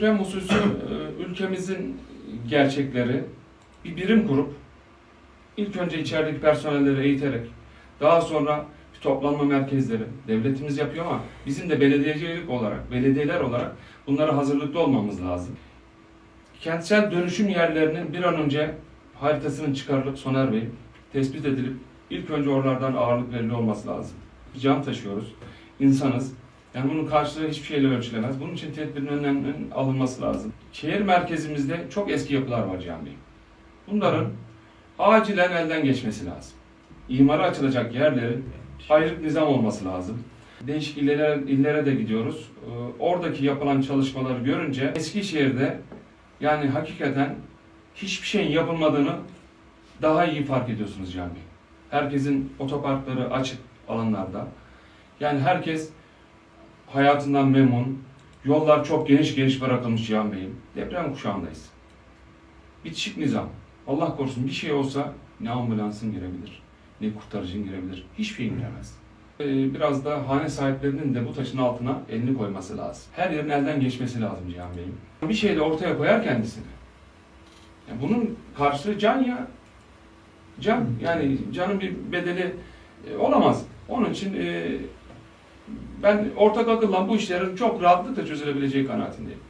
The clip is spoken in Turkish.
deprem hususu e, ülkemizin gerçekleri bir birim kurup ilk önce içerideki personelleri eğiterek daha sonra toplanma merkezleri devletimiz yapıyor ama bizim de belediyecilik olarak, belediyeler olarak bunlara hazırlıklı olmamız lazım. Kentsel dönüşüm yerlerinin bir an önce haritasının çıkarılıp Soner Bey tespit edilip ilk önce oralardan ağırlık verili olması lazım. Can taşıyoruz, insanız. Yani bunun karşılığı hiçbir şeyle ölçülemez. Bunun için tedbirin önleminin alınması lazım. Şehir merkezimizde çok eski yapılar var Cihan Bey. Bunların acilen elden geçmesi lazım. İmara açılacak yerlerin ayrık nizam olması lazım. Değişik illere, illere de gidiyoruz. Ee, Oradaki yapılan çalışmaları görünce Eskişehir'de yani hakikaten hiçbir şeyin yapılmadığını daha iyi fark ediyorsunuz Cihan Bey. Herkesin otoparkları açık alanlarda. Yani herkes hayatından memnun. Yollar çok geniş geniş bırakılmış Cihan Bey'im. Deprem kuşağındayız. Bitişik nizam. Allah korusun bir şey olsa ne ambulansın girebilir, ne kurtarıcın girebilir. Hiçbir şey giremez. Ee, Biraz da hane sahiplerinin de bu taşın altına elini koyması lazım. Her yerin elden geçmesi lazım Cihan Bey'im. Bir şey de ortaya koyar kendisini. Ya bunun karşılığı can ya. Can. Yani canın bir bedeli e, olamaz. Onun için e, ben ortak akılla bu işlerin çok rahatlıkla çözülebileceği kanaatindeyim.